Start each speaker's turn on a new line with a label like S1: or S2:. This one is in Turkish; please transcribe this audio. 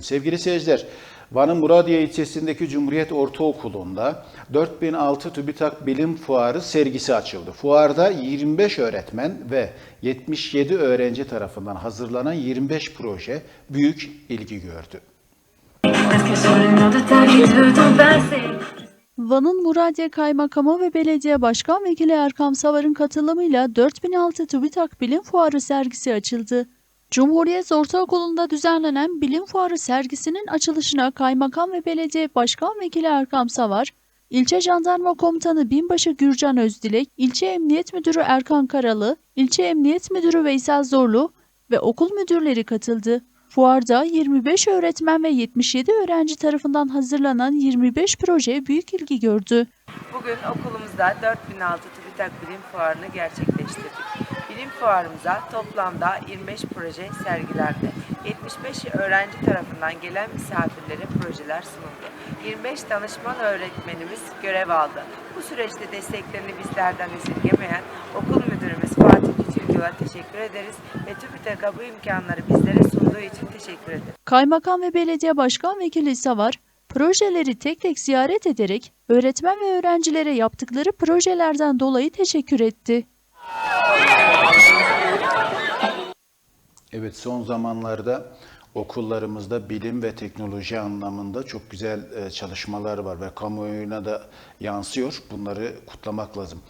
S1: Sevgili seyirciler, Van'ın Muradiye ilçesindeki Cumhuriyet Ortaokulu'nda 4006 TÜBİTAK Bilim Fuarı sergisi açıldı. Fuarda 25 öğretmen ve 77 öğrenci tarafından hazırlanan 25 proje büyük ilgi gördü.
S2: Van'ın Muradiye Kaymakamı ve Belediye Başkan Vekili Erkam Savar'ın katılımıyla 4006 TÜBİTAK Bilim Fuarı sergisi açıldı. Cumhuriyet Ortaokulu'nda düzenlenen Bilim Fuarı sergisinin açılışına Kaymakam ve Belediye Başkan Vekili Erkam Savar, İlçe Jandarma Komutanı Binbaşı Gürcan Özdilek, İlçe Emniyet Müdürü Erkan Karalı, İlçe Emniyet Müdürü Veysel Zorlu ve okul müdürleri katıldı. Fuarda 25 öğretmen ve 77 öğrenci tarafından hazırlanan 25 proje büyük ilgi gördü.
S3: Bugün okulumuzda 4006 TÜBİTAK Bilim Fuarı'nı gerçekleştirdik. Fuarımıza toplamda 25 proje sergilendi. 75 öğrenci tarafından gelen misafirlere projeler sunuldu. 25 danışman öğretmenimiz görev aldı. Bu süreçte desteklerini bizlerden esirgemeyen okul müdürümüz Fatih Küçükyola teşekkür ederiz ve TÜBİTAK'a bu imkanları bizlere sunduğu için teşekkür ederiz.
S2: Kaymakam ve Belediye Başkan Vekili Savar, projeleri tek tek ziyaret ederek öğretmen ve öğrencilere yaptıkları projelerden dolayı teşekkür etti.
S1: Evet son zamanlarda okullarımızda bilim ve teknoloji anlamında çok güzel e, çalışmalar var ve kamuoyuna da yansıyor. Bunları kutlamak lazım.